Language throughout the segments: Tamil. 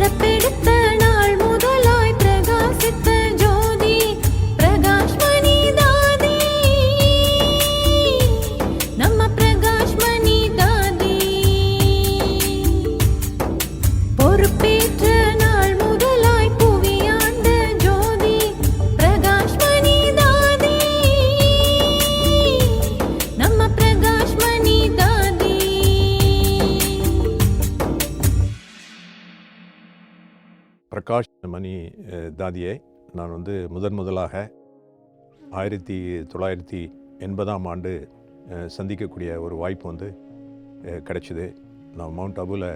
பிறப்பெடுத்த தாதியை நான் வந்து முதன் முதலாக ஆயிரத்தி தொள்ளாயிரத்தி எண்பதாம் ஆண்டு சந்திக்கக்கூடிய ஒரு வாய்ப்பு வந்து கிடச்சிது கிடைச்சிது. நான் மவுண்ட் அபுவில்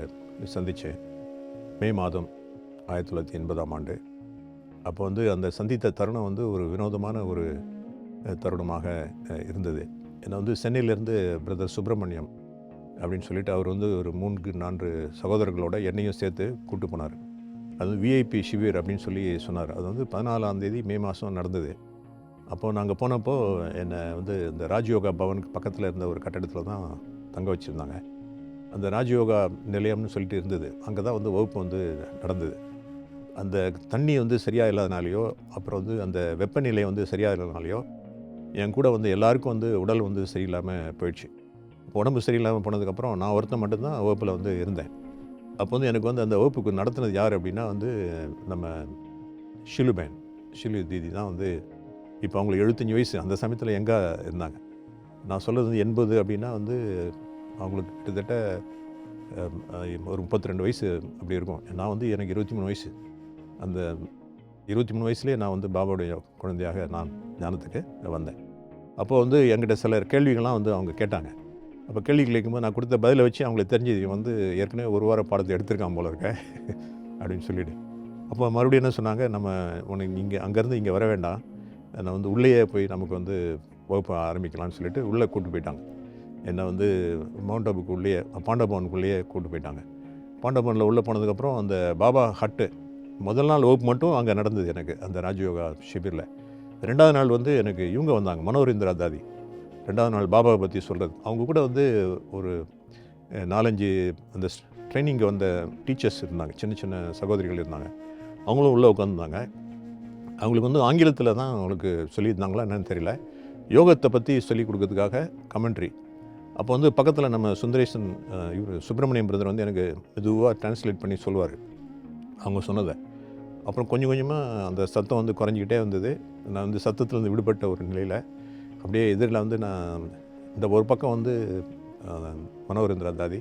சந்தித்தேன் மே மாதம் ஆயிரத்தி தொள்ளாயிரத்தி எண்பதாம் ஆண்டு. அப்போ வந்து அந்த சந்தித்த தருணம் வந்து ஒரு வினோதமான ஒரு தருணமாக இருந்தது. என்னை வந்து சென்னையிலேருந்து பிரதர் சுப்பிரமணியம் அப்படின்னு சொல்லிட்டு அவர் வந்து ஒரு மூன்று நான்கு சகோதரர்களோட என்னையும் சேர்த்து கூட்டு போனார். அது விஐபி சிவியர் அப்படின்னு சொல்லி சொன்னார். அது வந்து பதினாலாம் தேதி மே மாதம் நடந்தது. அப்போது நாங்கள் போனப்போ என்னை வந்து இந்த ராஜயோகா பவனுக்கு பக்கத்தில் இருந்த ஒரு கட்டடத்தில் தான் தங்க வச்சுருந்தாங்க. அந்த ராஜயோகா நிலையம்னு சொல்லிட்டு இருந்தது. அங்கே தான் வந்து வகுப்பு வந்து நடந்தது. அந்த தண்ணி வந்து சரியாக இல்லாதனாலையோ அப்புறம் வந்து அந்த வெப்பநிலை வந்து சரியாக இல்லாதனாலேயோ என் கூட வந்து எல்லாருக்கும் வந்து உடல் வந்து சரியில்லாமல் போயிடுச்சு. உடம்பு சரியில்லாமல் போனதுக்கப்புறம் நான் ஒருத்தன் மட்டும்தான் வகுப்பில் வந்து இருந்தேன். அப்போ வந்து எனக்கு வந்து அந்த வகுப்புக்கு நடத்துனது யார் அப்படின்னா வந்து நம்ம ஷிலுபேன். ஷிலு தீதி தான் வந்து இப்போ அவங்களுக்கு எழுபத்தஞ்சி வயசு. அந்த சமயத்தில் எங்கே இருந்தாங்க. நான் சொல்கிறது வந்து எண்பது அப்படின்னா வந்து அவங்களுக்கு கிட்டத்தட்ட ஒரு முப்பத்தி ரெண்டு வயசு அப்படி இருக்கும். நான் வந்து எனக்கு இருபத்தி மூணு வயசு. அந்த இருபத்தி மூணு வயசுலேயே நான் வந்து பாபாவுடைய குழந்தையாக நான் ஞானத்துக்கு வந்தேன். அப்போது வந்து என்கிட்ட சில கேள்விகள்லாம் வந்து அவங்க கேட்டாங்க. அப்போ கேள்வி கேட்கும்போது நான் கொடுத்த பதிலை வச்சு அவங்களுக்கு தெரிஞ்சது வந்து ஏற்கனவே ஒரு வார பாடத்தை எடுத்திருக்கான் போல இருக்க அப்படின்னு சொல்லிவிடு அப்போ மறுபடியும் என்ன சொன்னாங்க நம்ம உனக்கு இங்கே அங்கேருந்து இங்கே வர வேண்டாம். நான் வந்து உள்ளேயே போய் நமக்கு வந்து வகுப்பு ஆரம்பிக்கலாம்னு சொல்லிட்டு உள்ளே கூப்பிட்டு போயிட்டாங்க. என்னை வந்து மவுண்ட் அபுக்கு உள்ளேயே பாண்டபவனுக்குள்ளேயே கூப்பிட்டு போயிட்டாங்க. பாண்டபவனில் உள்ளே போனதுக்கப்புறம் அந்த பாபா ஹட்டு முதல் நாள் வகுப்பு மட்டும் அங்கே நடந்தது எனக்கு அந்த ராஜயோகா ஷிபிரில். ரெண்டாவது நாள் வந்து எனக்கு இவங்க வந்தாங்க மனோரிந்திரா தாதி. ரெண்டாவது நாள் பாபாவை பற்றி சொல்கிறது அவங்க கூட வந்து ஒரு நாலஞ்சு அந்த ட்ரைனிங்க்கு வந்த டீச்சர்ஸ் இருந்தாங்க. சின்ன சின்ன சகோதரிகள் இருந்தாங்க. அவங்களும் உள்ளே உட்காந்துருந்தாங்க அவங்களுக்கு வந்து ஆங்கிலத்தில் தான் அவங்களுக்கு சொல்லியிருந்தாங்களா என்னென்னு தெரியல. யோகத்தை பற்றி சொல்லி கொடுக்கறதுக்காக கமெண்ட்ரி அப்போ வந்து பக்கத்தில் நம்ம சுந்தரேசன் இவர் சுப்பிரமணியம் பிரதர் வந்து எனக்கு மெதுவாக டிரான்ஸ்லேட் பண்ணி சொல்லுவார். அவங்க சொன்னதை. அப்புறம் கொஞ்சம் கொஞ்சமாக அந்த சத்தம் வந்து குறைஞ்சிக்கிட்டே வந்தது. நான் வந்து சத்தத்துலேருந்து விடுபட்ட ஒரு நிலையில் அப்படியே எதிரில் வந்து நான் இந்த ஒரு பக்கம் வந்து அஹ், மனோரேந்திரா தாதி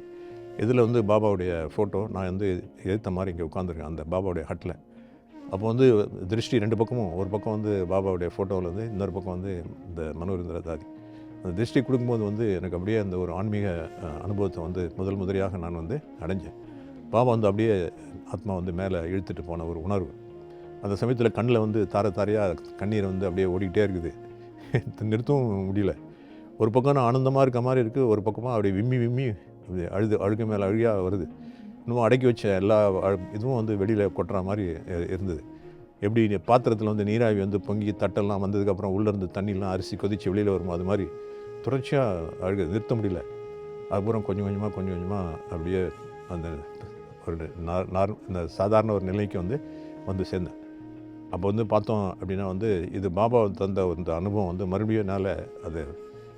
இதில் வந்து பாபாவுடைய ஃபோட்டோ நான் வந்து எதிர்த்த மாதிரி இங்கே உட்காந்துருக்கேன் அந்த பாபாவுடைய ஹட்டில் அப்போ வந்து திருஷ்டி ரெண்டு பக்கமும் ஒரு பக்கம் வந்து பாபாவுடைய ஃபோட்டோவில் வந்து இன்னொரு பக்கம் வந்து இந்த மனோரேந்திர தாதி. அந்த திருஷ்டி கொடுக்கும்போது வந்து எனக்கு அப்படியே அந்த ஒரு ஆன்மீக அனுபவத்தை வந்து முதல் முதலியாக நான் வந்து அடைஞ்சேன். பாபா வந்து அப்படியே ஆத்மா வந்து மேலே இழுத்துட்டு போன ஒரு உணர்வு. அந்த சமயத்தில் கண்ணில் வந்து தார தாரையாக கண்ணீர் வந்து அப்படியே ஓடிக்கிட்டே இருக்குது. நிறுத்தவும் முடியல. ஒரு பக்கம் நான் ஆனந்தமாக இருக்க மாதிரி இருக்குது ஒரு பக்கமாக அப்படியே விம்மி விம்மி அப்படியே அழுது அழுக மேலே அழுகையாக வருது. இன்னும் அடக்கி வச்ச எல்லா அழு- இதுவும் வந்து வெளியில் கொட்டுற மாதிரி இருந்தது. எப்படி பாத்திரத்தில் வந்து நீராவி வந்து பொங்கி தட்டெல்லாம் வந்ததுக்கப்புறம் உள்ளேருந்து தண்ணிலாம் அரிசி கொதித்து வெளியில் வருமோ அது மாதிரி தொடர்ச்சியாக அழுக நிறுத்த முடியல. அதுக்கப்புறம் கொஞ்சம் கொஞ்சமாக கொஞ்சம் கொஞ்சமாக அப்படியே அந்த ஒரு நார் நார் இந்த சாதாரண ஒரு நிலைக்கு வந்து வந்து சேர்ந்தேன். அப்போ வந்து பார்த்தோம் அப்படின்னா வந்து இது பாபா தந்த இந்த அனுபவம் வந்து மறுபடியும் என்னால் அது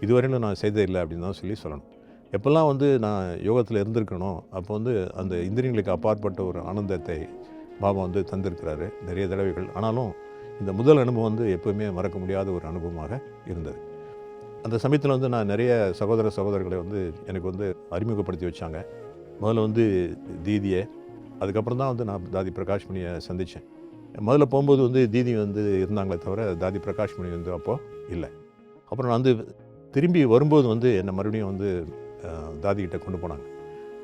இதுவரையிலும் நான் செய்ததே இல்லை அப்படின்னு தான் சொல்லி சொல்லணும். எப்போல்லாம் வந்து நான் யோகத்தில் இருந்திருக்கணும் அப்போ வந்து அந்த இந்திரியங்களுக்கு அப்பாற்பட்ட ஒரு ஆனந்தத்தை பாபா வந்து தந்திருக்கிறாரு நிறைய தடவைகள். ஆனாலும் இந்த முதல் அனுபவம் வந்து எப்போவுமே மறக்க முடியாத ஒரு அனுபவமாக இருந்தது. அந்த சமயத்தில் வந்து நான் நிறைய சகோதர சகோதரர்களை வந்து எனக்கு வந்து அறிமுகப்படுத்தி வச்சாங்க. முதல்ல வந்து தீதியை அதுக்கப்புறம் தான் வந்து நான் தாதி பிரகாஷ்மணியை சந்தித்தேன் முதல்ல போகும்போது வந்து தீதி வந்து இருந்தாங்களே தவிர தாதி பிரகாஷ் மணி வந்து அப்போது இல்லை. அப்புறம் நான் வந்து திரும்பி வரும்போது வந்து என்னை மறுபடியும் வந்து தாதிக்கிட்ட தாதிகிட்ட கொண்டு போனாங்க.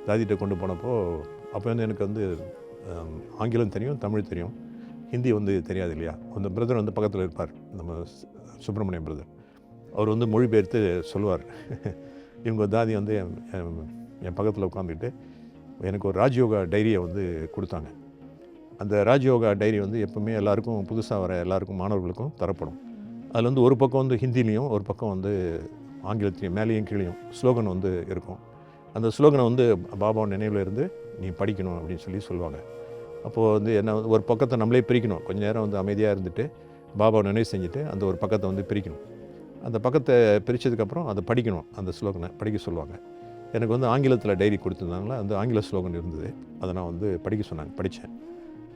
தாதிகிட்ட கொண்டு போனப்போ அப்போ வந்து எனக்கு வந்து ஆங்கிலம் தெரியும் தமிழ் தெரியும். ஹிந்தி வந்து தெரியாது இல்லையா? அந்த பிரதர் வந்து பக்கத்தில் இருப்பார் நம்ம சு- சுப்பிரமணியம் பிரதர். அவர் வந்து மொழிபெயர்த்து சொல்லுவார். இவங்க தாதி வந்து என் என் பக்கத்தில் உட்காந்துக்கிட்டு எனக்கு ஒரு ராஜயோகா டைரியை வந்து கொடுத்தாங்க. அந்த ராஜயோகா டைரி வந்து எப்பவுமே எல்லாருக்கும் புதுசாக வர எல்லாருக்கும் மாணவர்களுக்கும் தரப்படும். அதில் வந்து ஒரு பக்கம் வந்து ஹிந்திலையும் ஒரு பக்கம் வந்து ஆங்கிலத்திலையும் மேலேயும் கீழேயும் ஸ்லோகன் வந்து இருக்கும். அந்த ஸ்லோகனை வந்து பாபா நினைவில் இருந்து நீ படிக்கணும் அப்படின்னு சொல்லி சொல்லுவாங்க. அப்போது வந்து என்ன ஒரு பக்கத்தை நம்மளே பிரிக்கணும். கொஞ்சம் நேரம் வந்து அமைதியாக இருந்துட்டு பாபாவை நினைவு செஞ்சுட்டு அந்த ஒரு பக்கத்தை வந்து பிரிக்கணும். அந்த பக்கத்தை பிரித்ததுக்கப்புறம் அதை படிக்கணும் அந்த ஸ்லோகனை படிக்க சொல்லுவாங்க. எனக்கு வந்து ஆங்கிலத்தில் டைரி கொடுத்துருந்தாங்களா அந்த ஆங்கில ஸ்லோகன் இருந்தது. அதை நான் வந்து படிக்க சொன்னாங்க படித்தேன்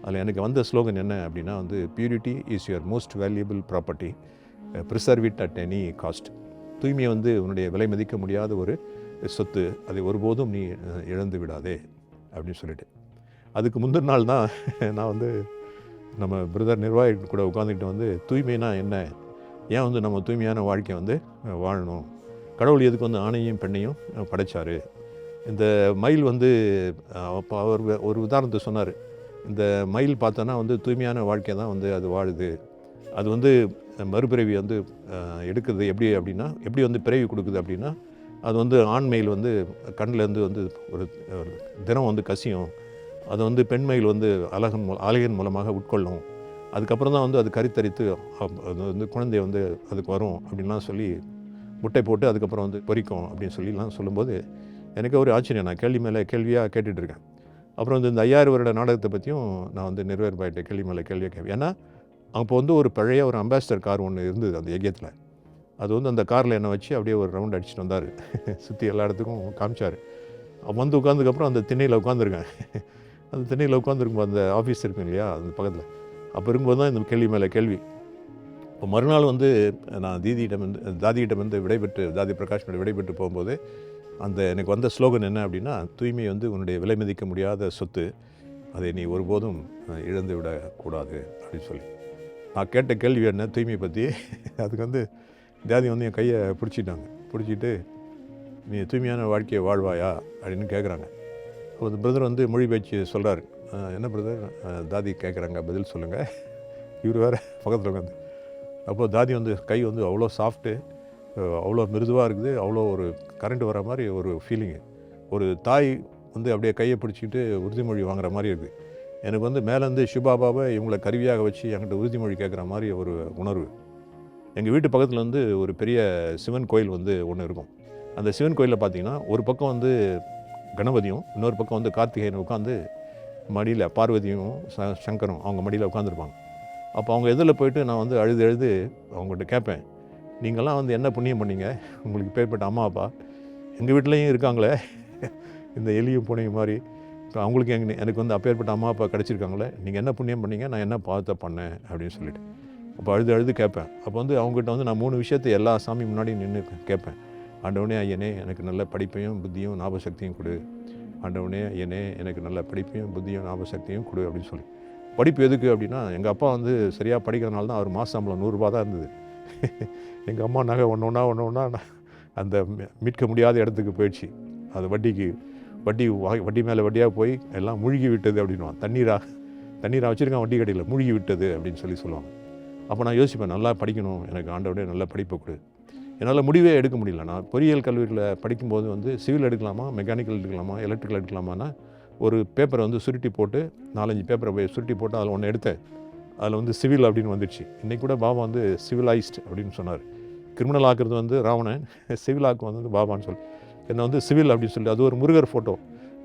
அதில் எனக்கு வந்த ஸ்லோகன் என்ன அப்படின்னா வந்து purity is your most valuable property preserve it at any cost தூய்மையை வந்து உன்னுடைய விலை மதிக்க முடியாத ஒரு சொத்து அதை ஒருபோதும் நீ இழந்து விடாதே அப்படின்னு சொல்லிட்டு. அதுக்கு முந்தின நாள் தான் நான் வந்து நம்ம பிரதர் நிர்வாகிகள் கூட உட்காந்துக்கிட்டு வந்து தூய்மைனா என்ன? ஏன் வந்து நம்ம தூய்மையான வாழ்க்கையை வந்து வாழணும்? கடவுள் எதுக்கு வந்து ஆணையும் பெண்ணையும் படைத்தார் இந்த மயில் வந்து அப்போ அவர் ஒரு உதாரணத்தை சொன்னார். இந்த மயில் பார்த்தோன்னா வந்து தூய்மையான வாழ்க்கை தான் வந்து அது வாழுது. அது வந்து மறுபிறவி வந்து எடுக்குது. எப்படி அப்படின்னா எப்படி வந்து பிறவி கொடுக்குது அப்படின்னா அது வந்து ஆண் மயில் வந்து கண்ணிலேருந்து வந்து ஒரு தினம் வந்து கசியும். அது வந்து பெண் மயில் வந்து அழகன் மூ அழகின் மூலமாக உட்கொள்ளும். அதுக்கப்புறம் தான் வந்து அது கருத்தரித்து அது வந்து குழந்தை வந்து அதுக்கு வரும் அப்படின்லாம் சொல்லி முட்டை போட்டு அதுக்கப்புறம் வந்து பொரிக்கும் அப்படின்னு சொல்லிலாம் சொல்லும்போது எனக்கு ஒரு ஆச்சரியம். நான் கேள்வி மேலே கேள்வியாக கேட்டுட்ருக்கேன் அப்புறம் வந்து இந்த ஐயாயிரம் வருட நாடகத்தை பற்றியும் நான் வந்து நிர்வேர்பாயிட்ட கேள்வி மேலே கேள்வியாக கேட்பேன். ஏன்னா அப்போ வந்து ஒரு பழைய ஒரு அம்பாசிடர் கார் ஒன்று இருந்தது அந்த யஜ்யத்தில் அது வந்து அந்த காரில் என்னை வச்சு அப்படியே ஒரு ரவுண்ட் அடிச்சுட்டு வந்தார். சுற்றி எல்லா இடத்துக்கும் காமிச்சார். வந்து உட்காந்துக்கப்புறம் அந்த திண்ணையில் உட்காந்துருக்கேன் அந்த திண்ணையில் உட்காந்துருக்கும்போது அந்த ஆஃபீஸ் இருக்கும் இல்லையா அந்த பக்கத்தில். அப்போ இருக்கும்போது தான் இந்த கேள்வி மேலே கேள்வி. இப்போ மறுநாள் வந்து நான் தீதியிடம் வந்து தாதியிடம் வந்து விடைபெற்று தாதி பிரகாஷ் விடைபெற்று போகும்போது அந்த எனக்கு வந்த ஸ்லோகன் என்ன அப்படின்னா தூய்மை வந்து உன்னுடைய விலை மதிக்க முடியாத சொத்து அதை நீ ஒருபோதும் இழந்து விடக்கூடாது அப்படின்னு சொல்லி. நான் கேட்ட கேள்வி என்ன தூய்மை பற்றி அதுக்கு வந்து தாதி வந்து என் கையை பிடிச்சிட்டாங்க. பிடிச்சிட்டு நீ தூய்மையான வாழ்க்கையை வாழ்வாயா அப்படின்னு கேட்குறாங்க அப்போ அந்த பிரதர் வந்து மொழி பேச்சு சொல்கிறாரு என்ன பிரதர்? தாதி கேட்குறாங்க பதில் சொல்லுங்கள் இவர் வேறு பக்கத்தில் உட்காந்து அப்போது தாதி வந்து கை வந்து அவ்வளோ சாஃப்ட்டு அவ்வளோ மிருதுவாக இருக்குது அவ்வளோ ஒரு கரண்ட் வர மாதிரி ஒரு ஃபீலிங்கு ஒரு தாய் வந்து அப்படியே கையை பிடிச்சிக்கிட்டு உறுதிமொழி வாங்குற மாதிரி இருக்குது. எனக்கு வந்து மேலேருந்து சிவபாபாவை இவங்களை கருவியாக வச்சு என்கிட்ட உறுதிமொழி கேட்குற மாதிரி ஒரு உணர்வு. எங்கள் வீட்டு பக்கத்தில் வந்து ஒரு பெரிய சிவன் கோயில் வந்து ஒன்று இருக்கும். அந்த சிவன் கோயிலில் பார்த்தீங்கன்னா ஒரு பக்கம் வந்து கணபதியும் இன்னொரு பக்கம் வந்து கார்த்திகேயன் உட்காந்து மடியில் பார்வதியும் ச சங்கரும் அவங்க மடியில் உட்காந்துருப்பாங்க அப்போ அவங்க எதில் போயிட்டு நான் வந்து அழுது அழுது அவங்கள்ட்ட கேட்பேன். நீங்கள்லாம் வந்து என்ன புண்ணியம் பண்ணீங்க? உங்களுக்கு பேர்பட்ட அம்மா அப்பா. எங்கள் வீட்லேயும் இருக்காங்களே. இந்த எலியும் பூனையும் மாதிரி. இப்போ அவங்களுக்கு எங்க எனக்கு வந்து அப்பேற்பட்ட அம்மா அப்பா கிடச்சிருக்காங்களே. நீங்கள் என்ன புண்ணியம் பண்ணீங்க? நான் என்ன பார்த்த பண்ணேன்? அப்படின்னு சொல்லிட்டு. அப்போ அழுது அழுது கேட்பேன். அப்போ வந்து அவங்ககிட்ட வந்து நான் மூணு விஷயத்தை எல்லா சாமி முன்னாடி நின்று கேட்பேன். ஆண்டவனே ஐயனே எனக்கு நல்ல படிப்பையும் புத்தியும் ஞாபகசக்தியும் கொடு. ஆண்டவனே ஐயனே எனக்கு நல்ல படிப்பையும் புத்தியும் ஞாபகசக்தியும் கொடு அப்படின்னு சொல்லி. படிப்பு எதுக்கு அப்படின்னா எங்கள் அப்பா வந்து சரியாக படிக்கிறனால தான் அவர் மாதம் சம்பளம் நூறுரூபா தான் இருந்தது. எங்கள் அம்மா நகை ஒன்று ஒன்றா ஒன்று ஒன்றா அந்த மீட்க முடியாத இடத்துக்கு போயிடுச்சு. அது வட்டிக்கு வட்டி வட்டி மேலே வட்டியாக போய் எல்லாம் மூழ்கி விட்டது அப்படின்வான் தண்ணீராக தண்ணீராக வச்சுருக்கான் வட்டி கடையில் மூழ்கி விட்டது அப்படின்னு சொல்லி சொல்லுவாங்க. அப்போ நான் யோசிப்பேன் நல்லா படிக்கணும் எனக்கு ஆண்டவரே நல்ல படிப்பை கொடு. என்னால் முடிவே எடுக்க முடியல. நான் பொறியியல் கல்லூரியில் படிக்கும்போது வந்து சிவில் எடுக்கலாமா மெக்கானிக்கல் எடுக்கலாமா எலக்ட்ரிக்கல் எடுக்கலாமான்னா ஒரு பேப்பரை வந்து சுருட்டி போட்டு நாலஞ்சு பேப்பரை போய் சுருட்டி போட்டு அதில் ஒன்று எடுத்தேன். அதில் வந்து சிவில் அப்படின்னு வந்துடுச்சு இன்றைக்கி கூட பாபா வந்து சிவிலைஸ்ட் அப்படின்னு சொன்னார். கிரிமினல் ஆக்குறது வந்து ராவணன் சிவில் ஆக்கு வந்து பாபான்னு சொல்லி. என்னை வந்து சிவில் அப்படின்னு சொல்லி அது ஒரு முருகர் ஃபோட்டோ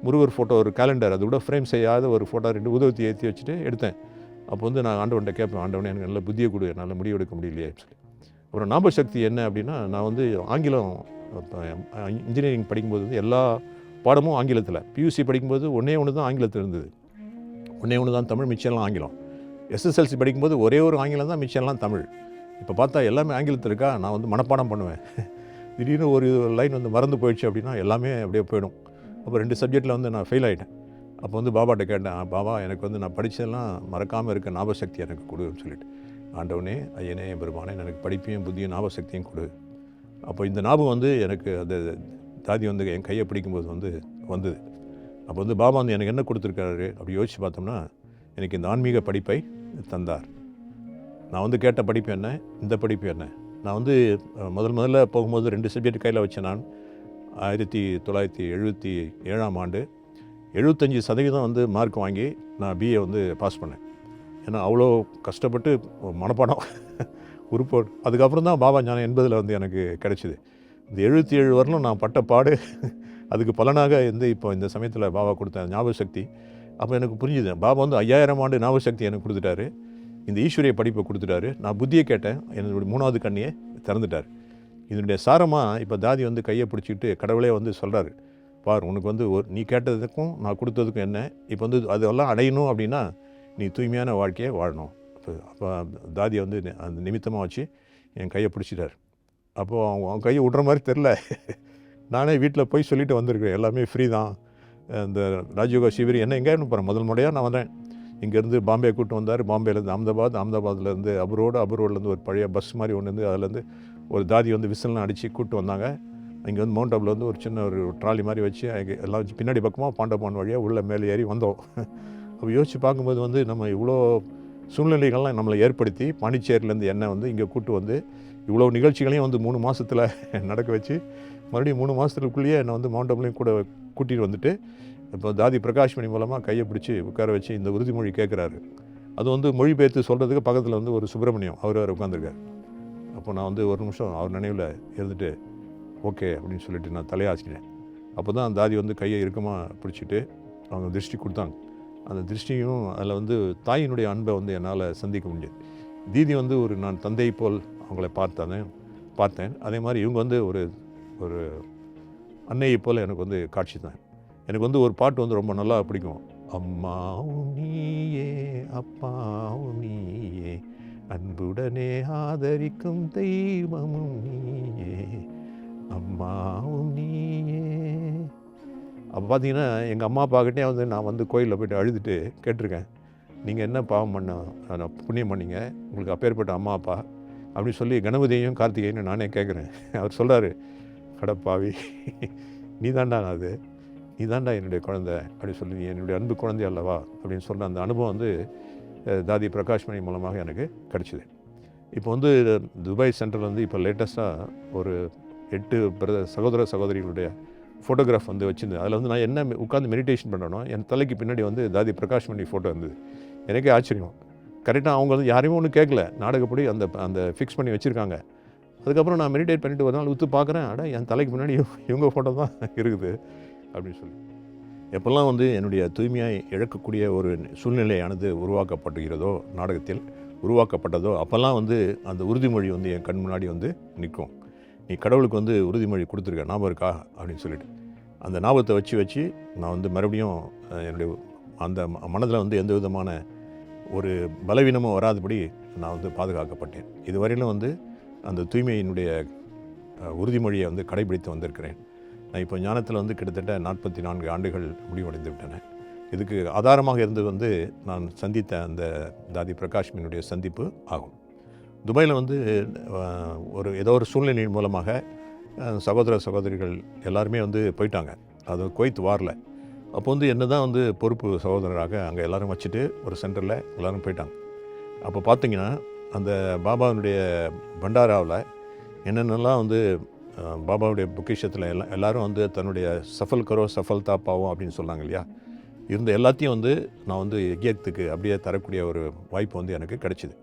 முருகர் ஃபோட்டோ ஒரு கேலண்டர் அது கூட ஃப்ரேம் செய்யாத ஒரு ஃபோட்டோ ரெண்டு உதவத்தி ஏற்றி வச்சுட்டு எடுத்தேன். அப்போ வந்து நான் ஆண்டவன்ட்ட கேட்பேன் ஆண்டவனே எனக்கு நல்ல புத்தியை கொடு. என்னால் முடிவு எடுக்க முடியலையே சொல்லி. அப்புறம் ஞாபக சக்தி என்ன அப்படின்னா நான் வந்து ஆங்கிலம் இன்ஜினியரிங் படிக்கும்போது வந்து எல்லா பாடமும் ஆங்கிலத்தில். பியூசி படிக்கும்போது ஒன்றே ஒன்று தான் ஆங்கிலத்தில் இருந்தது. ஒன்றே ஒன்று தான் தமிழ் மிச்சம்லாம் ஆங்கிலம். எஸ்எஸ்எல்சி படிக்கும்போது ஒரே ஒரு ஆங்கிலம் தான் மிச்சம்லாம் தமிழ். இப்போ பார்த்தா எல்லாமே ஆங்கிலத்தில் இருக்கா? நான் வந்து மனப்பாடம் பண்ணுவேன். திடீர்னு ஒரு லைன் வந்து மறந்து போயிடுச்சு அப்படின்னா எல்லாமே அப்படியே போயிடும். அப்போ ரெண்டு சப்ஜெக்டில் வந்து நான் ஃபெயில் ஆகிட்டேன் அப்போ வந்து பாபாட்ட கேட்டேன் பாபா எனக்கு வந்து நான் படித்ததெல்லாம் மறக்காமல் இருக்க ஞாபக சக்தி எனக்கு கொடுன்னு சொல்லிட்டு. ஆண்டவனே ஐயனே பெருமானே எனக்கு படிப்பையும் புத்தியும் ஞாபக சக்தியும் கொடு. அப்போ இந்த ஞாபகம் வந்து எனக்கு அந்த தாதி வந்து என் கையை பிடிக்கும்போது வந்து வந்தது. அப்போ வந்து பாபா வந்து எனக்கு என்ன கொடுத்துருக்காரு? அப்படி யோசித்து பார்த்தோம்னா எனக்கு இந்த ஆன்மீக படிப்பை தந்தார். நான் வந்து கேட்ட படிப்பு என்ன? இந்த படிப்பு என்ன? நான் வந்து முதல் முதல்ல போகும்போது ரெண்டு சப்ஜெக்ட் கையில் வச்சேன் நான் ஆயிரத்தி தொள்ளாயிரத்தி எழுபத்தி ஏழாம் ஆண்டு எழுபத்தஞ்சி சதவீதம் வந்து மார்க் வாங்கி நான் பிஏ வந்து பாஸ் பண்ணேன். ஏன்னா அவ்வளோ கஷ்டப்பட்டு மனப்பாடம் உருப்போ அதுக்கப்புறம் தான் பாபா ஞானம் எண்பதில் வந்து எனக்கு கிடச்சிது. இந்த எழுபத்தி ஏழு வரலும் நான் பட்ட பாடு அதுக்கு பலனாக வந்து இப்போ இந்த சமயத்தில் பாபா கொடுத்த ஞாபக சக்தி அப்போ எனக்கு புரிஞ்சுது. பாபா வந்து ஐயாயிரம் ஆண்டு ஞாபக சக்தி எனக்கு கொடுத்துட்டாரு. இந்த ஈஸ்வரிய படிப்பை கொடுத்துட்டாரு. நான் புத்தியை கேட்டேன். என்னுடைய மூணாவது கண்ணியை திறந்துட்டார். இதனுடைய சாரமாக இப்போ தாதி வந்து கையை பிடிச்சிக்கிட்டு கடவுளே வந்து சொல்கிறாரு பார் உனக்கு வந்து ஒரு நீ கேட்டதுக்கும் நான் கொடுத்ததுக்கும் என்ன? இப்போ வந்து அதெல்லாம் அடையணும் அப்படின்னா நீ தூய்மையான வாழ்க்கையை வாழணும். அப்போ அப்போ தாதியை வந்து அந்த நிமித்தமாக வச்சு என் கையை பிடிச்சிட்டார். அப்போது அவங்க அவங்க கையை விட்ற மாதிரி தெரில நானே வீட்டில் போய் சொல்லிட்டு வந்திருக்கேன் எல்லாமே ஃப்ரீ தான். இந்த ராஜீவ்கா சிவிரி என்ன எங்கே போகிறேன் முதல் முறையாக நான் வந்தேன். இங்கேருந்து பாம்பே கூட்டு வந்தார். பாம்பேலேருந்து அகமதாபாத் அகமதாபாத்லேருந்து அப்ரோடு அபரோட்லேருந்து ஒரு பழைய பஸ் மாதிரி ஒன்று இருந்து அதுலேருந்து ஒரு தாதி வந்து விசில்லாம் அடித்து கூப்பிட்டு வந்தாங்க. இங்கே வந்து மவுண்ட் ஆபில் வந்து ஒரு சின்ன ஒரு ட்ராலி மாதிரி வச்சு அங்க எல்லாம் வச்சு பின்னாடி பக்கமாக பாண்டபான் வழியாக உள்ளே மேலே ஏறி வந்தோம். அப்போ யோசித்து பார்க்கும்போது வந்து நம்ம இவ்வளோ சூழ்நிலைகள்லாம் நம்மளை ஏற்படுத்தி பாண்டிச்சேரியிலேருந்து என்ன வந்து இங்கே கூட்டு வந்து இவ்வளோ நிகழ்ச்சிகளையும் வந்து மூணு மாதத்தில் நடக்க வச்சு மறுபடியும் மூணு மாதத்துக்குள்ளேயே என்னை வந்து மவுண்ட் ஆப்லையும் கூட கூட்டிகிட்டு வந்துட்டு இப்போ தாதி பிரகாஷ் மணி மூலமாக கையை பிடிச்சி உட்கார வச்சு இந்த உறுதிமொழி கேட்குறாரு அது வந்து மொழிபெயர்த்து சொல்கிறதுக்கு பக்கத்தில் வந்து ஒரு சுப்பிரமணியம் அவர் வேறு உட்காந்துருக்கார் அப்போ நான் வந்து ஒரு நிமிஷம் அவர் நினைவில் இருந்துட்டு ஓகே அப்படின்னு சொல்லிட்டு நான் தலையாசினேன். அப்போ தான் தாதி வந்து கையை இறுக்கமாக பிடிச்சிட்டு அவங்க திருஷ்டி கொடுத்தாங்க. அந்த திருஷ்டியும் அதில் வந்து தாயினுடைய அன்பை வந்து என்னால் சந்திக்க முடியாது தீதி வந்து ஒரு நான் தந்தை போல் அவங்கள பார்த்தேன் பார்த்தேன். அதே மாதிரி இவங்க வந்து ஒரு ஒரு அன்னையை போல் எனக்கு வந்து காட்சி தான். எனக்கு வந்து ஒரு பாட்டு வந்து ரொம்ப நல்லா பிடிக்கும். அம்மாவும் நீயே அப்பாவும் நீயே அன்புடனே ஆதரிக்கும் தெய்வமும் நீயே அம்மாவும் நீயே. அப்போ பார்த்தீங்கன்னா எங்கள் அம்மா அப்பாக்கிட்டே வந்து நான் வந்து கோயிலில் போயிட்டு அழுதுட்டு கேட்டிருக்கேன். நீங்கள் என்ன பாவம் பண்ண நான் புண்ணியம் பண்ணீங்க? உங்களுக்கு அப்பேற்பட்ட அம்மா அப்பா அப்படின்னு சொல்லி கணபதியையும் கார்த்திகையும் நானே கேட்குறேன் அவர் சொல்கிறாரு கடப்பாவி. நீ தாண்டா அது. நீ தாண்டா என்னுடைய குழந்தை அப்படின்னு சொல்லி நீ என்னுடைய அன்பு குழந்தை அல்லவா அப்படின்னு சொன்ன அந்த அனுபவம் வந்து தாதி பிரகாஷ்மணி மூலமாக எனக்கு கிடச்சிது. இப்போ வந்து துபாய் சென்டரில் வந்து இப்போ லேட்டஸ்ட்டாக ஒரு எட்டு பிரத சகோதர சகோதரிகளுடைய ஃபோட்டோகிராஃப் வந்து வச்சுருந்தேன். அதில் வந்து நான் என்ன உட்காந்து மெடிடேஷன் பண்ணணும் என் தலைக்கு பின்னாடி வந்து தாதி பிரகாஷ்மணி ஃபோட்டோ இருந்தது. எனக்கே ஆச்சரியம். கரெக்டாக அவங்க வந்து யாரையுமே ஒன்றும் கேட்கல நாடகப்படி அந்த அந்த ஃபிக்ஸ் பண்ணி வச்சுருக்காங்க. அதுக்கப்புறம் நான் மெடிடேட் பண்ணிட்டு ஒரு நாள் உத்து பார்க்குறேன் அட என் தலைக்கு முன்னாடி இவங்க- ஃபோட்டோ தான் இருக்குது அப்படின்னு சொல்லி. எப்பெல்லாம் வந்து என்னுடைய தூய்மையை இழக்கக்கூடிய ஒரு சூழ்நிலையானது உருவாக்கப்படுகிறதோ நாடகத்தில் உருவாக்கப்பட்டதோ அப்போல்லாம் வந்து அந்த உறுதிமொழி வந்து என் கண் முன்னாடி வந்து நிற்கும். நீ கடவுளுக்கு வந்து உறுதிமொழி கொடுத்துருக்க ஞாபகம் இருக்கா? அப்படின்னு சொல்லிட்டு. அந்த ஞாபகத்தை வச்சு வச்சு நான் வந்து மறுபடியும் என்னுடைய அந்த மனதில் வந்து எந்த விதமான ஒரு பலவீனமும் வராதபடி நான் வந்து பாதுகாக்கப்பட்டேன். இதுவரையிலும் வந்து அந்த தூய்மையினுடைய உறுதிமொழியை வந்து கடைபிடித்து வந்திருக்கிறேன். நான் இப்போ ஞானத்தில் வந்து கிட்டத்தட்ட நாற்பத்தி நான்கு ஆண்டுகள் முடிவடைந்து விட்டன இதுக்கு ஆதாரமாக இருந்து வந்து நான் சந்தித்த அந்த தாதி பிரகாஷ்மினுடைய சந்திப்பு ஆகும். துபாயில் வந்து ஒரு ஏதோ ஒரு சூழ்நிலையின் மூலமாக சகோதர சகோதரிகள் எல்லாருமே வந்து போயிட்டாங்க. அது குவைத் வாரில். அப்போ வந்து என்ன தான் வந்து பொறுப்பு சகோதரராக அங்கே எல்லாரும் வச்சுட்டு ஒரு சென்டரில் எல்லோரும் போயிட்டாங்க. அப்போ பார்த்தீங்கன்னா அந்த பாபாவினுடைய பண்டாராவில் என்னென்னலாம் வந்து பாபாவுடைய பொக்கிஷத்தில் எல்லாம் எல்லோரும் வந்து தன்னுடைய சஃபல் கரோ சஃபல் தாப்பாவும் அப்படின்னு சொன்னாங்க இல்லையா? இருந்த எல்லாத்தையும் வந்து நான் வந்து எக்கியத்துக்கு அப்படியே தரக்கூடிய ஒரு வாய்ப்பு வந்து எனக்கு கிடைச்சிது.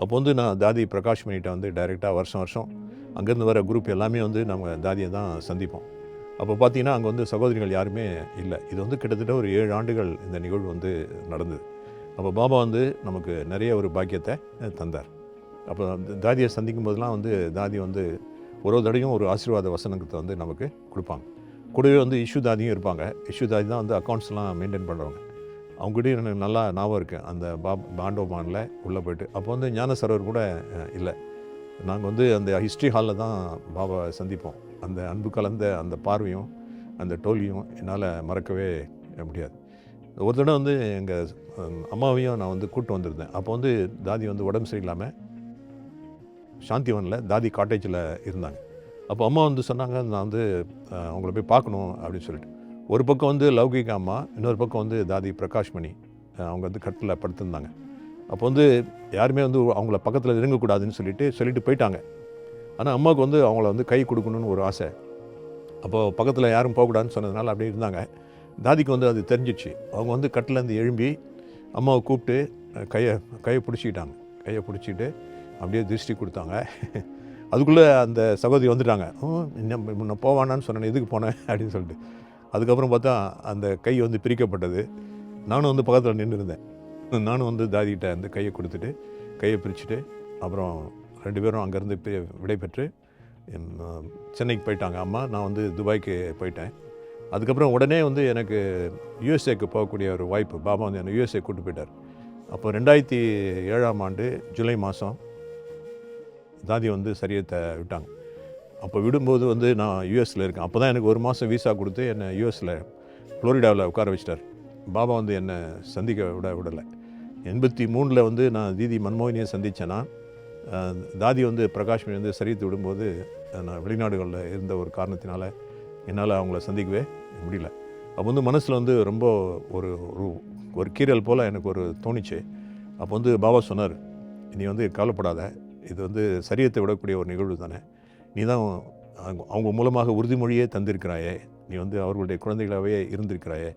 அப்போ வந்து நான் தாதி பிரகாஷ் மணிகிட்ட வந்து டைரெக்டாக வருஷம் வருஷம் அங்கேருந்து வர குரூப் எல்லாமே வந்து நம்ம தாதியை தான் சந்திப்போம். அப்போ பார்த்தீங்கன்னா அங்கே வந்து சகோதரிகள் யாருமே இல்லை. இது வந்து கிட்டத்தட்ட ஒரு ஏழு ஆண்டுகள் இந்த நிகழ்வு வந்து நடந்தது. அப்போ பாபா வந்து நமக்கு நிறைய ஒரு பாக்கியத்தை தந்தார். அப்போ அந்த தாதியை சந்திக்கும் போதெல்லாம் வந்து தாதி வந்து ஒரு ஒரு தடையும் ஒரு ஆசீர்வாத வசனத்தை வந்து நமக்கு கொடுப்பாங்க. கூடவே வந்து இஷ்யூ தாதியும் இருப்பாங்க. இஷ்யூ தாதி தான் வந்து அக்கௌண்ட்ஸ்லாம் மெயின்டைன் பண்ணுறவங்க அவங்ககிட்டயும் எனக்கு நல்லா ஞாபகம் இருக்குது அந்த பா பாண்டோமானில் உள்ளே போயிட்டு. அப்போ வந்து ஞான சரவர் கூட இல்லை. நாங்கள் வந்து அந்த ஹிஸ்ட்ரி ஹாலில் தான் பாபாவை சந்திப்போம். அந்த அன்பு கலந்த அந்த பார்வையும் அந்த தோல்வியும் என்னால் மறக்கவே முடியாது. ஒரு தடவை வந்து எங்கள் அம்மாவையும் நான் வந்து கூப்பிட்டு வந்திருந்தேன். அப்போ வந்து தாதி வந்து உடம்பு சரியில்லாமல் சாந்திவனில் தாதி காட்டேஜில் இருந்தாங்க. அப்போ அம்மா வந்து சொன்னாங்க நான் வந்து அவங்கள போய் பார்க்கணும் அப்படின்னு சொல்லிட்டு. ஒரு பக்கம் வந்து லௌகிக அம்மா இன்னொரு பக்கம் வந்து தாதி பிரகாஷ்மணி அவங்க வந்து கட்டில் படுத்திருந்தாங்க. அப்போ வந்து யாருமே வந்து அவங்கள பக்கத்தில் இறங்கக்கூடாதுன்னு சொல்லிட்டு சொல்லிட்டு போயிட்டாங்க. ஆனால் அம்மாவுக்கு வந்து அவங்கள வந்து கை கொடுக்கணும்னு ஒரு ஆசை. அப்போது பக்கத்தில் யாரும் போகக்கூடாதுன்னு சொன்னதுனால அப்படியே இருந்தாங்க. தாதிக்கு வந்து அது தெரிஞ்சிச்சு. அவங்க வந்து கட்டிலேருந்து எழும்பி அம்மாவை கூப்பிட்டு கையை கையை பிடிச்சிக்கிட்டாங்க. கையை பிடிச்சிட்டு அப்படியே திருஷ்டி கொடுத்தாங்க. அதுக்குள்ளே அந்த சகோதரி வந்துட்டாங்க. "ஓ, முன்ன போவானான்னு சொன்னேன் எதுக்கு போனேன் அப்படின்னு சொல்லிட்டு. அதுக்கப்புறம் பார்த்தா அந்த கை வந்து பிரிக்கப்பட்டது. நானும் வந்து பக்கத்தில் நின்று இருந்தேன் நானும் வந்து தாதிகிட்ட அந்த கையை கொடுத்துட்டு கையை பிரிச்சுட்டு அப்புறம் ரெண்டு பேரும் அங்கேருந்து விடைபெற்று சென்னைக்கு போயிட்டாங்க. அம்மா நான் வந்து துபாய்க்கு போயிட்டேன். அதுக்கப்புறம் உடனே வந்து எனக்கு யூஎஸ்ஏக்கு போகக்கூடிய ஒரு வாய்ப்பு. பாபா வந்து என்னை யூஎஸ்ஏ கூட்டு போயிட்டார். அப்போ ரெண்டாயிரத்தி ஏழாம் ஆண்டு ஜூலை மாதம் தாதி வந்து சரியத்தை விட்டாங்க. அப்போ விடும்போது வந்து நான் யூஎஸில் இருக்கேன். அப்போ தான் எனக்கு ஒரு மாதம் விசா கொடுத்து என்னை யூஎஸில் ஃப்ளோரிடாவில் உட்கார வச்சிட்டார். பாபா வந்து என்னை சந்திக்க விட விடலை. எண்பத்தி மூணில் வந்து நான் தீதி மன்மோகினியை சந்தித்தேன்னா தாதி வந்து பிரகாஷ்மி வந்து சரித்து விடும்போது நான் வெளிநாடுகளில் இருந்த ஒரு காரணத்தினால என்னால் அவங்கள சந்திக்கவே முடியல. அப்போ வந்து மனசில் வந்து ரொம்ப ஒரு ஒரு கீரல் கீறல் போல் எனக்கு ஒரு தோணிச்சு. அப்போ வந்து பாபா சொன்னார் நீ வந்து கவலைப்படாத. இது வந்து சரியத்தை விடக்கூடிய ஒரு நிகழ்வு தானே. நீ தான் அவங்க அவங்க மூலமாக உறுதிமொழியே தந்திருக்கிறாயே. நீ வந்து அவர்களுடைய குழந்தைகளாகவே இருந்திருக்கிறாயே.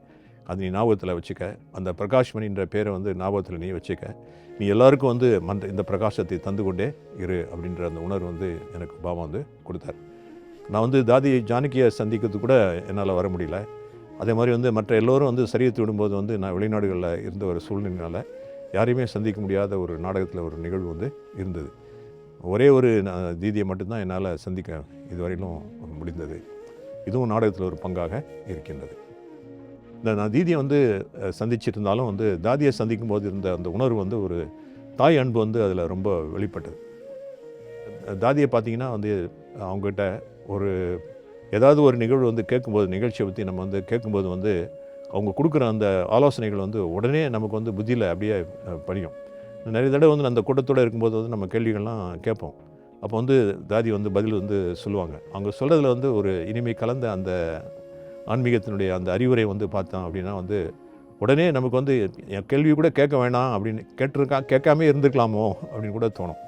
அது நீ ஞாபகத்தில் வச்சுக்க. அந்த பிரகாஷ்மணின்ற பேரை வந்து ஞாபகத்தில் நீ வச்சுக்க. நீ எல்லாருக்கும் வந்து மன்ற இந்த பிரகாசத்தை தந்து கொண்டே இரு அப்படின்ற அந்த உணர்வு வந்து எனக்கு பாபா வந்து கொடுத்தார். நான் வந்து தாதி ஜானகியை சந்திக்கிறது கூட என்னால் வர முடியல. அதே மாதிரி வந்து மற்ற எல்லோரும் வந்து சரியத்து விடும்போது வந்து நான் வெளிநாடுகளில் இருந்த ஒரு சூழ்நிலையினால் யாரையுமே சந்திக்க முடியாத ஒரு நாடகத்தில் ஒரு நிகழ்வு வந்து இருந்தது. ஒரே ஒரு தீதியை மட்டும்தான் என்னால் சந்திக்க இதுவரையிலும் முடிந்தது. இதுவும் நாடகத்தில் ஒரு பங்காக இருக்கின்றது. இந்த நான் தீதியை வந்து சந்திச்சிருந்தாலும் வந்து தாதியை சந்திக்கும் போது இருந்த அந்த உணர்வு வந்து ஒரு தாய் அன்பு வந்து அதில் ரொம்ப வெளிப்பட்டது. தாதியை பார்த்தீங்கன்னா வந்து அவங்ககிட்ட ஒரு ஏதாவது ஒரு நிகழ்வு வந்து கேட்கும்போது நிகழ்ச்சியை பற்றி நம்ம வந்து கேட்கும்போது வந்து அவங்க கொடுக்குற அந்த ஆலோசனைகள் வந்து உடனே நமக்கு வந்து புத்தியில் அப்படியே படியும். நிறைய தடவை வந்து அந்த கூட்டத்தோடு இருக்கும்போது வந்து நம்ம கேள்விகள்லாம் கேட்போம். அப்போ வந்து தாதி வந்து பதில் வந்து சொல்லுவாங்க. அவங்க சொல்கிறதுல வந்து ஒரு இனிமை கலந்த அந்த ஆன்மீகத்தினுடைய அந்த அறிவுரை வந்து பார்த்தோம் அப்படின்னா வந்து உடனே நமக்கு வந்து என் கேள்வி கூட கேட்க வேணாம் அப்படின்னு கேட்டிருக்கா கேட்காம இருந்திருக்கலாமோ அப்படின்னு கூட தோணும்.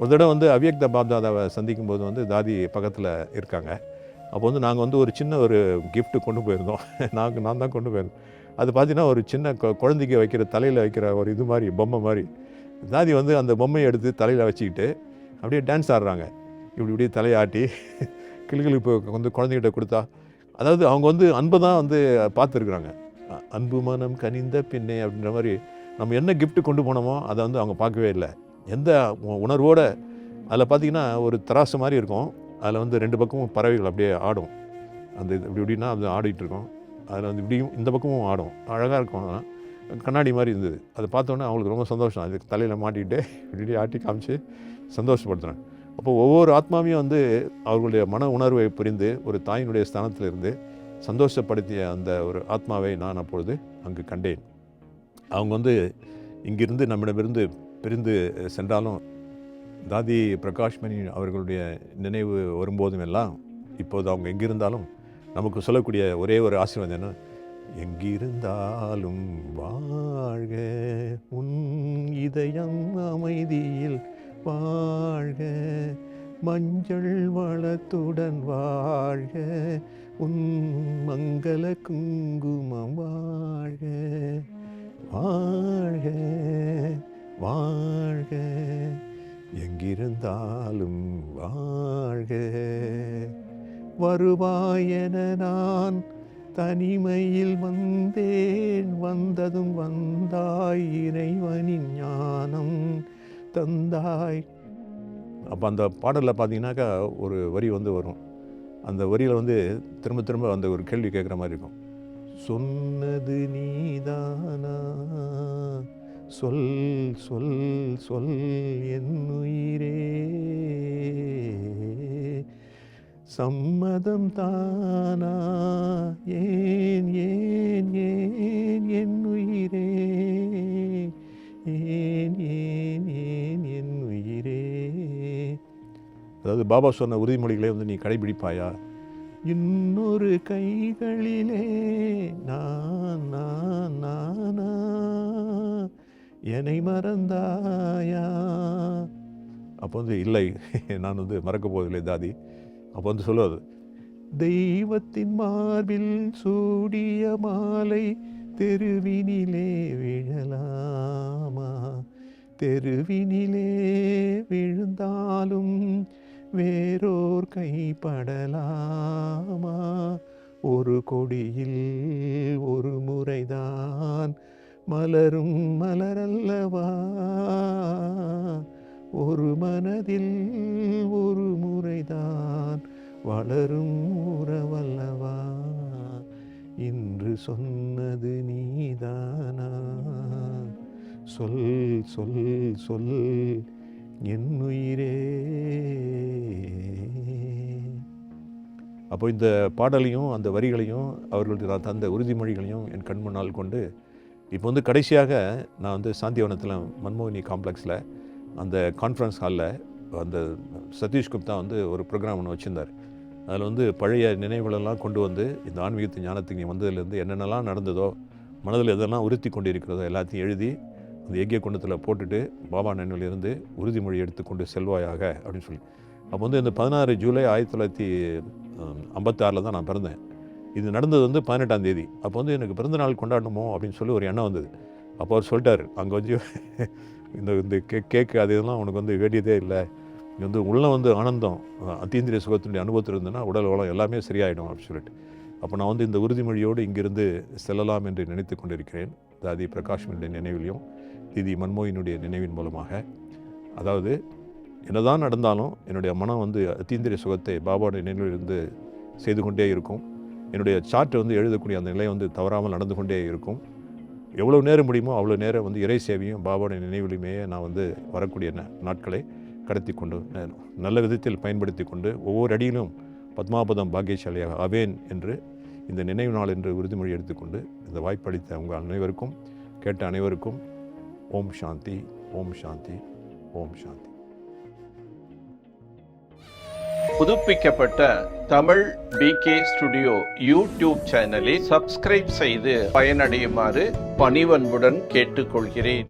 ஒரு தடவை வந்து அவியக்த பாப்தாதாவை சந்திக்கும் போது வந்து தாதி பக்கத்தில் இருக்காங்க. அப்போ வந்து நாங்கள் வந்து ஒரு சின்ன ஒரு கிஃப்ட்டு கொண்டு போயிருந்தோம். நாங்கள் நான் தான் கொண்டு போயிருந்தோம் அது பார்த்தீங்கன்னா ஒரு சின்ன குழந்தைக்கு வைக்கிற தலையில் வைக்கிற ஒரு இது மாதிரி பொம்மை மாதிரி. தாதி வந்து அந்த பொம்மையை எடுத்து தலையில் வச்சுக்கிட்டு அப்படியே டான்ஸ் ஆடுறாங்க. இப்படி இப்படி தலையாட்டி கிளுகிளுப்பு வந்து குழந்தைகிட்ட கொடுத்தா அதாவது அவங்க வந்து அன்பை தான் வந்து பார்த்துருக்குறாங்க. அன்பு மனம் கனிந்த பின்னே அப்படின்ற மாதிரி நம்ம என்ன கிஃப்ட்டு கொண்டு போனோமோ அதை வந்து அவங்க பார்க்கவே இல்லை. எந்த உணர்வோடு அதில் பார்த்தீங்கன்னா ஒரு தராசு மாதிரி இருக்கும். அதில் வந்து ரெண்டு பக்கமும் பறவைகள் அப்படியே ஆடும். அந்த இது இப்படி இப்படின்னா அது ஆடிட்டு இருக்கும். அதில் வந்து இப்படியும் இந்த பக்கமும் ஆடும். அழகாக இருக்கும். அதெல்லாம். கண்ணாடி மாதிரி இருந்தது. அதை பார்த்தோன்னே அவங்களுக்கு ரொம்ப சந்தோஷம். அது தலையில் மாட்டிக்கிட்டு இப்படி இப்படி ஆட்டி காமிச்சு சந்தோஷப்படுத்துகிறேன் அப்போ ஒவ்வொரு ஆத்மாவையும் வந்து அவர்களுடைய மன உணர்வை புரிந்து ஒரு தாயினுடைய ஸ்தானத்தில் இருந்து சந்தோஷப்படுத்திய அந்த ஒரு ஆத்மாவை நான் அப்பொழுது அங்கு கண்டேன். அவங்க வந்து இங்கிருந்து நம்மிடமிருந்து பிரிந்து சென்றாலும் தாதி பிரகாஷ்மணி அவர்களுடைய நினைவு வரும்போதும் எல்லாம் இப்போது அவங்க எங்கிருந்தாலும் நமக்கு சொல்லக்கூடிய ஒரே ஒரு ஆசீர்வாதம் என்ன? எங்கிருந்தாலும் வாழ்க உன் இதயம் அமைதியில் வாழ்க மஞ்சள் வளத்துடன் வாழ்க உன் மங்கள குங்குமம் வாழ்க வாழ்க வாழ்க. எங்கிருந்தாலும் வாழ்க. வருவாயென நான் தனிமையில் வந்தேன். வந்ததும் வந்தாய் இறைவனின் ஞானம் தந்தாய். அப்போ அந்த பாடலில் பார்த்தீங்கன்னாக்கா ஒரு வரி வந்து வரும். அந்த வரியில் வந்து திரும்ப திரும்ப அந்த ஒரு கேள்வி கேட்குற மாதிரி இருக்கும். சொன்னது நீதானா? சொல் சொல் சொல் என் உயிரே சம்மதம் தானா? ஏன் ஏன் ஏன் என் உயிரே ஏன் ஏன் ஏன் என் உயிரே அதாவது பாபா சொன்ன உறுதிமொழிகளை வந்து நீ கடைபிடிப்பாயா? இன்னொரு கைகளிலே நான் நான் நானா. என்னை மறந்தாயா? அப்போ வந்து இல்லை நான் வந்து மறக்க போவதில்லை தாதி. அப்போ வந்து சொல்லுவது தெய்வத்தின் மார்பில் சூடிய மாலை தெருவினிலே விழலாமா? தெருவினிலே விழுந்தாலும் வேறோர் கைப்படலாமா? ஒரு கொடியில் ஒரு முறைதான் மலரும் மலரல்லவா? ஒரு மனதில் ஒரு முறைதான் வளரும் உறவல்லவா? இன்று சொன்னது நீதானா? சொல் சொல் சொல் என் உயிரே. அப்போ இந்த பாடலையும் அந்த வரிகளையும் அவர்களுக்கு நான் தந்த உறுதிமொழிகளையும் என் கண் முன்னால் கொண்டு இப்போ வந்து கடைசியாக நான் வந்து சாந்திவனத்தில் மன்மோகினி காம்ப்ளெக்ஸில் அந்த கான்ஃபரன்ஸ் ஹாலில் அந்த சதீஷ் குப்தா வந்து ஒரு ப்ரோக்ராம் ஒன்று வச்சுருந்தார். அதில் வந்து பழைய நினைவுகளெல்லாம் கொண்டு வந்து இந்த ஆன்மீகத்து ஞானத்துக்கு நீ வந்ததுலேருந்து என்னென்னலாம் நடந்ததோ மனதில் எதெல்லாம் உறுத்தி கொண்டு இருக்கிறதோ எல்லாத்தையும் எழுதி அந்த எக்ய குண்டத்தில் போட்டுட்டு பாபா நினைவிலிருந்து உறுதிமொழி எடுத்துக்கொண்டு செல்வாயாக அப்படின்னு சொல்லி. அப்போ வந்து இந்த பதினாறு ஜூலை ஆயிரத்தி தொள்ளாயிரத்தி ஐம்பத்தாறில் தான் நான் பிறந்தேன். இது நடந்தது வந்து பதினெட்டாம் தேதி. அப்போ வந்து எனக்கு பிறந்தநாள் கொண்டாடணுமோ அப்படின்னு சொல்லி ஒரு எண்ணம் வந்தது. அப்போ அவர் சொல்லிட்டார் அங்கே வந்து இந்த இந்த கேக் கேக்கு அது இதெல்லாம் உனக்கு வந்து வேண்டியதே இல்லை. இது வந்து உள்ளே வந்து ஆனந்தம் அத்தீந்திரிய சுகத்தினுடைய அனுபவத்தில் இருந்ததுன்னா உடல் வளம் எல்லாமே சரியாயிடும் அப்படின்னு சொல்லிட்டு. அப்போ நான் வந்து இந்த உறுதிமொழியோடு இங்கிருந்து செல்லலாம் என்று நினைத்து கொண்டிருக்கிறேன். தாதி பிரகாஷ்மனுடைய நினைவிலையும் திதி மன்மோயினுடைய நினைவின் மூலமாக. அதாவது என்னதான் நடந்தாலும் என்னுடைய மனம் வந்து அத்தீந்திரிய சுகத்தை பாபாவுடைய நினைவிலிருந்து செய்து கொண்டே இருக்கும். என்னுடைய சார்ட்டை வந்து எழுதக்கூடிய அந்த நிலை வந்து தவறாமல் நடந்து கொண்டே இருக்கும். எவ்வளோ நேரம் முடியுமோ அவ்வளோ நேரம் வந்து இறை சேவையும் பாபாவுடைய நினைவிலுமே நான் வந்து வரக்கூடிய ந- நாட்களை கடத்தி கொண்டு நல்ல விதத்தில் பயன்படுத்தி கொண்டு ஒவ்வொரு அடியிலும் பத்மாபதம் பாக்கியசாலியாக அவேன் என்று இந்த நினைவு நாள் என்று உறுதிமொழி எடுத்துக்கொண்டு இந்த வாய்ப்பளித்த உங்கள் அனைவருக்கும் கேட்ட அனைவருக்கும் ஓம் சாந்தி ஓம் சாந்தி ஓம் சாந்தி. புதுப்பிக்கப்பட்ட தமிழ் பிகே ஸ்டுடியோ யூடியூப் சேனலை சப்ஸ்கிரைப் செய்து பயனடையுமாறு பணிவன்புடன் கேட்டுக்கொள்கிறேன்.